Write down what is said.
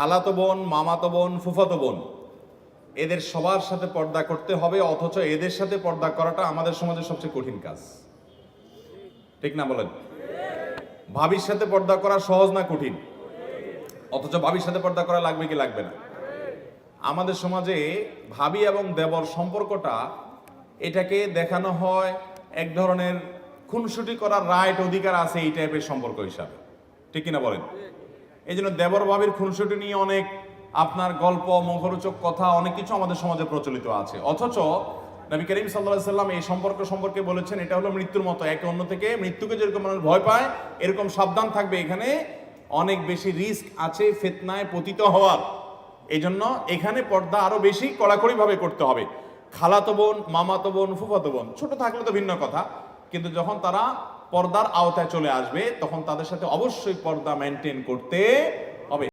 খালাতো বোন, মামাতো বোন, ফুফাতো বোন, এদের সবার সাথে পর্দা করতে হবে, অথচ এদের সাথে পর্দা করাটা আমাদের সমাজের সবচেয়ে কঠিন কাজ। ঠিক না বলেন? ভাবির সাথে পর্দা করা সহজ না কঠিন? অথচ ভাবির সাথে পর্দা করা লাগবে কি লাগবে না? আমাদের সমাজে ভাবি এবং দেবর সম্পর্কটা এটাকে দেখানো হয় এক ধরনের খুনসুটি করার রাইট অধিকার আছে এই টাইপের সম্পর্ক হিসাবে। ঠিক কিনা বলেন? এই জন্য দেবর ভাবির খুনসুটি নিয়ে অনেক আপনার গল্প, মুখরোচক কথা, অনেক কিছু আমাদের সমাজে প্রচলিত আছে। অথচ নবী করিম সাল্লাহ সাল্লাম এই সম্পর্ক সম্পর্কে বলেছেন, এটা হলো মৃত্যুর মতো। একে অন্য থেকে মৃত্যুকে যেরকম মানুষ ভয় পায়, এরকম সাবধান থাকবে। এখানে অনেক বেশি রিস্ক আছে, ফেতনায় পতিত হওয়ার। এই জন্য এখানে পর্দা আরও বেশি কড়াকড়ি ভাবে করতে হবে। খালাতো বোন, মামাতো বোন, ফুফাতো বোন, ছোট থাকলে তো ভিন্ন কথা। কিন্তু যখন তারা পর্দার আওতায় চলে আসবে তখন তাদের সাথে অবশ্যই পর্দা মেনটেন করতে